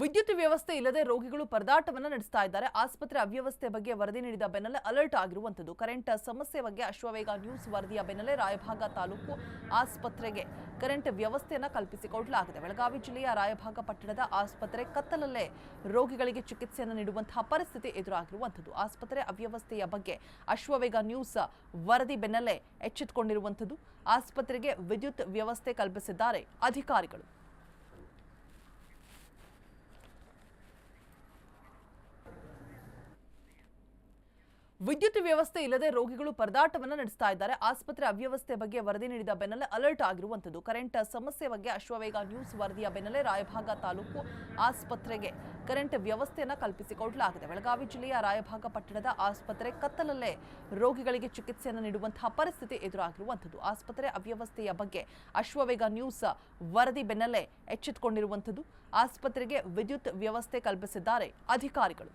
ವಿದ್ಯುತ್ ವ್ಯವಸ್ಥೆ ಇಲ್ಲದೆ ರೋಗಿಗಳು ಪರದಾಟವನ್ನು ನಡೆಸ್ತಾ ಇದ್ದಾರೆ. ಆಸ್ಪತ್ರೆ ಅವ್ಯವಸ್ಥೆ ಬಗ್ಗೆ ವರದಿ ನೀಡಿದ ಬೆನ್ನಲ್ಲೇ ಅಲರ್ಟ್ ಆಗಿರುವಂಥದ್ದು. ಕರೆಂಟ್ ಸಮಸ್ಯೆ ಬಗ್ಗೆ ಅಶ್ವವೇಗ ನ್ಯೂಸ್ ವರದಿಯ ಬೆನ್ನಲ್ಲೇ ರಾಯಭಾಗ ತಾಲೂಕು ಆಸ್ಪತ್ರೆಗೆ ಕರೆಂಟ್ ವ್ಯವಸ್ಥೆಯನ್ನು ಕಲ್ಪಿಸಿಕೊಡಲಾಗಿದೆ. ಬೆಳಗಾವಿ ಜಿಲ್ಲೆಯ ರಾಯಭಾಗ ಪಟ್ಟಣದ ಆಸ್ಪತ್ರೆ ಕತ್ತಲಲ್ಲೇ ರೋಗಿಗಳಿಗೆ ಚಿಕಿತ್ಸೆಯನ್ನು ನೀಡುವಂತಹ ಪರಿಸ್ಥಿತಿ ಎದುರಾಗಿರುವಂಥದ್ದು. ಆಸ್ಪತ್ರೆ ಅವ್ಯವಸ್ಥೆಯ ಬಗ್ಗೆ ಅಶ್ವವೇಗ ನ್ಯೂಸ್ ವರದಿ ಬೆನ್ನಲ್ಲೇ ಎಚ್ಚೆತ್ತುಕೊಂಡಿರುವಂಥದ್ದು ಆಸ್ಪತ್ರೆಗೆ ವಿದ್ಯುತ್ ವ್ಯವಸ್ಥೆ ಕಲ್ಪಿಸಿದ್ದಾರೆ ಅಧಿಕಾರಿಗಳು. ವಿದ್ಯುತ್ ವ್ಯವಸ್ಥೆ ಇಲ್ಲದೆ ರೋಗಿಗಳು ಪರದಾಟವನ್ನು ನಡೆಸ್ತಾ ಇದ್ದಾರೆ. ಆಸ್ಪತ್ರೆ ಅವ್ಯವಸ್ಥೆ ಬಗ್ಗೆ ವರದಿ ನೀಡಿದ ಬೆನ್ನಲ್ಲೇ ಅಲರ್ಟ್ ಆಗಿರುವಂಥದ್ದು. ಕರೆಂಟ್ ಸಮಸ್ಯೆ ಬಗ್ಗೆ ಅಶ್ವವೇಗ ನ್ಯೂಸ್ ವರದಿಯ ಬೆನ್ನಲ್ಲೇ ರಾಯಭಾಗ ತಾಲೂಕು ಆಸ್ಪತ್ರೆಗೆ ಕರೆಂಟ್ ವ್ಯವಸ್ಥೆಯನ್ನು ಕಲ್ಪಿಸಿಕೊಡಲಾಗಿದೆ. ಬೆಳಗಾವಿ ಜಿಲ್ಲೆಯ ರಾಯಭಾಗ ಪಟ್ಟಣದ ಆಸ್ಪತ್ರೆ ಕತ್ತಲಲ್ಲೇ ರೋಗಿಗಳಿಗೆ ಚಿಕಿತ್ಸೆಯನ್ನು ನೀಡುವಂತಹ ಪರಿಸ್ಥಿತಿ ಎದುರಾಗಿರುವಂಥದ್ದು. ಆಸ್ಪತ್ರೆ ಅವ್ಯವಸ್ಥೆಯ ಬಗ್ಗೆ ಅಶ್ವವೇಗ ನ್ಯೂಸ್ ವರದಿ ಬೆನ್ನಲ್ಲೇ ಎಚ್ಚೆತ್ತುಕೊಂಡಿರುವಂಥದ್ದು ಆಸ್ಪತ್ರೆಗೆ ವಿದ್ಯುತ್ ವ್ಯವಸ್ಥೆ ಕಲ್ಪಿಸಿದ್ದಾರೆ ಅಧಿಕಾರಿಗಳು.